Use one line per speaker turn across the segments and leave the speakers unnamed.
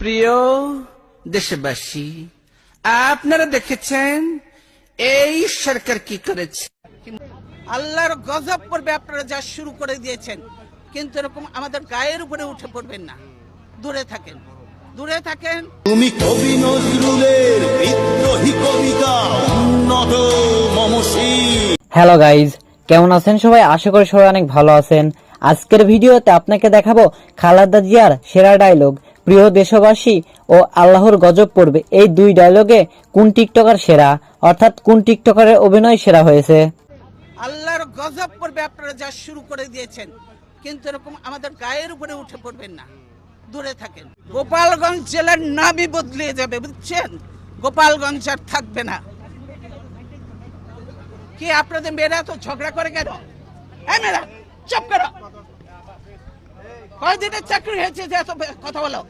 প্রিয় দেশবাসী আপনারা দেখেছেন এই সরকার কি করেছে?
আল্লাহর গজব পড়বে আপনারা যা শুরু করে দিয়েছেন কিন্তু এরকম আমাদের গায়ের উপরে উঠে পড়বেন না। দূরে থাকেন দূরে থাকেন।
তুমি কবি নজরুলের বিদ্রোহী কবিতা উন্নত মমসী
হ্যালো গাইজ কেমন আছেন সবাই? আশা করি সবাই অনেক ভালো আছেন। আজকের ভিডিওতে আপনাকে দেখাবো খালাদা জিয়ার সেরা ডায়লগ প্রিয় দেশবাসী, ও আল্লাহর গজব পড়বে। এই দুই ডায়লগে কোন টিকটকার সেরা? অর্থাৎ কোন টিকটকারের অভিনয় সেরা হয়েছে?
আল্লাহর গজব পড়বে আপনারা যা শুরু করে দিয়েছেন। কিন্তু এরকম আমাদের গায়ের উপরে উঠে পড়বেন না। দূরে থাকেন। গোপালগঞ্জ জেলার নামই বদলে যাবে, বুঝছেন? গোপালগঞ্জ আর থাকবে না। কি আপনাদের মেয়েরা তো ঝগড়া করে কেন? এই মেয়েরা, চুপ করো। কয়দিনের চাকরি হয়েছে যে এত কথা বলো?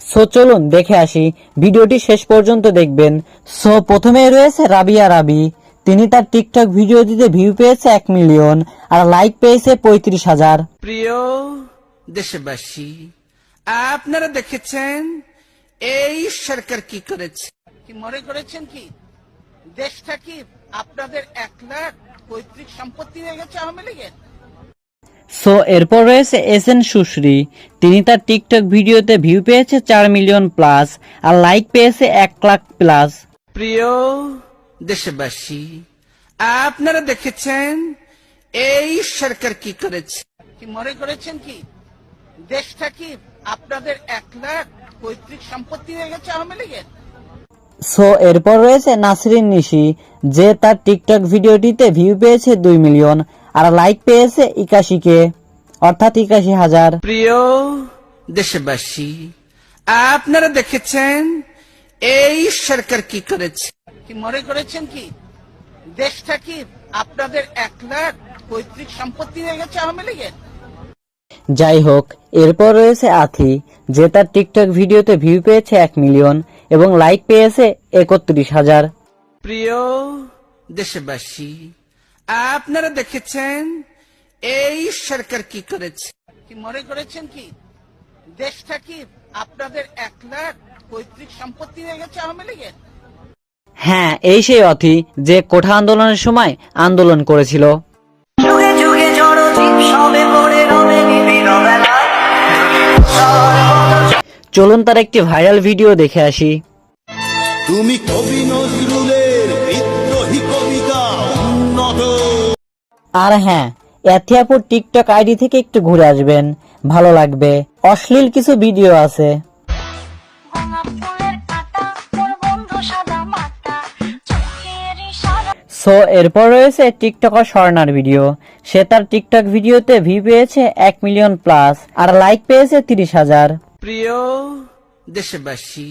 সো চলুন দেখে আসি। ভিডিওটি শেষ পর্যন্ত দেখবেন। সো প্রথমে রয়েছে রাবিয়া রাবি। তিনি তার টিকটক ভিডিও দিতে ভিউ পেয়েছে এক মিলিয়ন আর লাইক পেয়েছে পঁয়ত্রিশ হাজার।
প্রিয় দেশবাসী আপনারা দেখেছেন এই সরকার কি করেছে?
কি মনে করেছেন কি? দেশটা কি আপনাদের এক লাখ পৈতৃক সম্পত্তি হয়ে গেছে আওয়ামী লীগের?
সো এরপর রয়েছে এস এন সুশ্রী। তিনি তার টিকটক ভিডিওতে ভিউ পেয়েছে চার মিলিয়ন প্লাস আর লাইক পেয়েছে এক লাখ প্লাস
প্রিয় দেশবাসী আপনারা দেখেছেন এই সরকার কি করেছে?
কি মনে করেছেন কি? দেশটা কি আপনাদের এক লাখ পৈতৃক সম্পত্তি হয়ে গেছে আওয়ামী লীগের?
সো এরপর রয়েছে নাসরিন নিশি যে তার টিকটক ভিডিওটিতে ভিউ পেয়েছে দুই মিলিয়ন আর লাইক পেয়েছে একাশি কে অর্থাৎ একাশি হাজার।
প্রিয় দেশবাসী আপনারা দেখেছেন এই সরকার কি করেছে?
কি মনে করেছেন কি? দেশটা কি আপনাদের এক লাখ পৈতৃক সম্পত্তি হয়ে গেছে আওয়ামী লীগের?
যাই হোক এরপর রয়েছে আথি যে তার টিকটক ভিডিওতে ভিউ পেয়েছে এক মিলিয়ন এবং লাইক পেয়েছে একত্রিশ হাজার।
প্রিয় দেশবাসী আপনারা দেখেছেন এই সরকার কি করেছে?
কি মনে করেছেন কি? দেশটা কি আপনাদের এক লাখ পৈতৃক সম্পত্তি হয়ে গেছে আওয়ামী লীগের?
হ্যাঁ এই সেই অথি যে কোঠা আন্দোলনের সময় আন্দোলন করেছিল। চলুন তার একটি ভাইরাল ভিডিও দেখে আসি।
তুমি কবি নজরুলের
আর হ্যাঁ এথিয়াপুর টিকটক আইডি থেকে একটু ঘুরে আসবেন। ভালো লাগবে। অশ্লীল কিছু ভিডিও আছে। সো এরপর রয়েছে টিকটকার স্বর্ণার ভিডিও। সে তার টিকটক ভিডিওতে ভি পেয়েছে এক মিলিয়ন প্লাস আর লাইক পেয়েছে তিরিশ হাজার।
প্রিয় দেশবাসী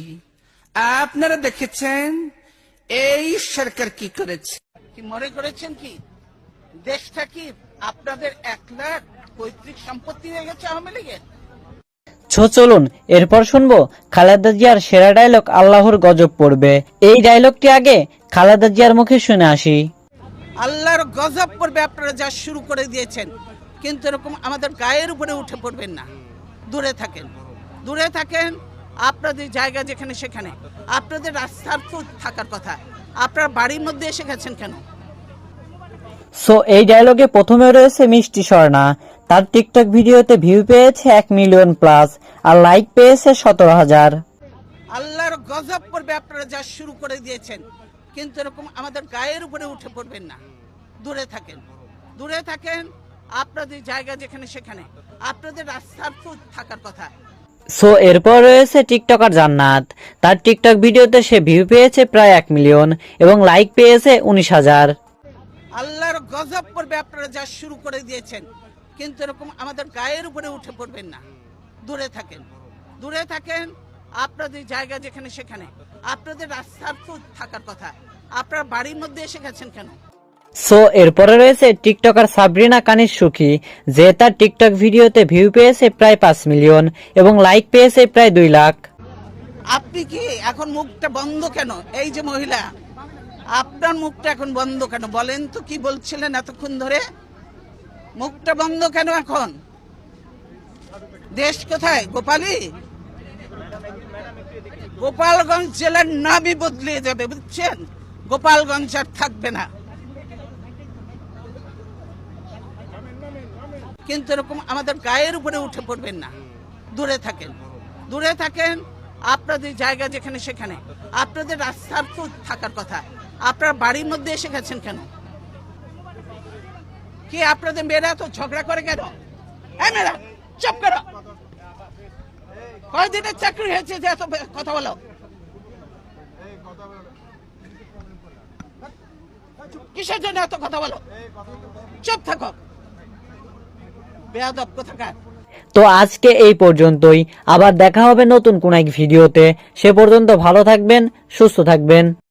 আপনারা দেখেছেন এই সরকার কি করেছে?
কি মনে করেছেন কি? দেশটা কি আপনাদের এক লাখ পৈতৃক সম্পত্তি হয়ে গেছে আওয়ামী লীগের?
ছো চলুন এরপর শুনব খালেদা জিয়ার সেরা ডায়লগ আল্লাহর গজব পড়বে। এই ডায়লগটি আগে খালেদা জিয়ার মুখে শুনে আসি।
আল্লাহর গজব পড়বে আপনারা যা শুরু করে দিয়েছেন কিন্তু এরকম আমাদের গায়ের উপরে উঠে পড়বেন না। দূরে থাকেন। দূরে থাকেন আপনাদের জায়গা যেখানে সেখানে। আপনাদের রাস্তার তো থাকার কথা। আপনার বাড়ির মধ্যে এসে গেছেন কেন?
সো এই ডায়লগে প্রথমে রয়েছে মিষ্টি স্বর্ণা তার টিকটক ভিডিওতে ভিউ পেয়েছে এক মিলিয়ন প্লাস আর লাইক পেয়েছে সতেরো হাজার।
আল্লাহর গজব পড়বে আপনারা যা শুরু করে দিয়েছেন। কিন্তু এরকম আমাদের গায়ের উপরে উঠে পড়বেন না। দূরে থাকেন। দূরে থাকেন আপনাদের জায়গা যেখানে সেখানে। আপনাদের রাস্তার তো থাকার কথা।
সো এরপর রয়েছে টিকটকার জান্নাত। তার টিকটক ভিডিওতে সে ভিউ পেয়েছে প্রায় এক মিলিয়ন এবং লাইক পেয়েছে উনিশ হাজার।
আল্লাহর গজব পড়বে আপনারা যা শুরু করে দিয়েছেন। কিন্তু এরকম আমাদের গায়ের উপরে উঠে পড়বেন না। দূরে থাকেন। দূরে থাকেন আপনাদের জায়গা যেখানে সেখানে। আপনাদের রাস্তার তো থাকার কথা। আপনার বাড়ির মধ্যে এসে গেছেন কেন?
সো এরপরে রয়েছে টিকটকার সাবরিনা কানিস সুখী যে তার টিকটক ভিডিওতে ভিউ পেয়েছে প্রায় পাঁচ মিলিয়ন এবং লাইক পেয়েছে প্রায় দুই লাখ।
আপনি কি এখন মুখটা বন্ধ কেন? এই যে মহিলা আপনার মুখটা এখন বন্ধ কেন? বলেন তো কি বলছিলেন এতক্ষণ ধরে? মুখটা বন্ধ কেন এখন? দেশ কোথায়? গোপালী গোপালগঞ্জ জেলার নামই বদলে যাবে, বুঝছেন? গোপালগঞ্জ আর থাকবে না। কিন্তু এরকম আমাদের গায়ের উপরে উঠে পড়বেন না। দূরে থাকেন। দূরে থাকেন, আপনাদের জায়গা যেখানে সেখানে। আপনাদের রাস্তার তো থাকার কথা। আপনার বাড়ির মধ্যে এসে গেছেন কেন? কি আপনাদের মেয়েরা তো ঝগড়া করে কেন? চুপ করো। কয়দিনের চাকরি হয়েছে যে এত কথা বলো। কিসের জন্য এত কথা বলো? চুপ থাকো। বেয়াদব কোথাকার।
তো আজকে এই পর্যন্তই। আবার দেখা হবে নতুন কোন এক ভিডিওতে। সে পর্যন্ত ভালো থাকবেন, সুস্থ থাকবেন।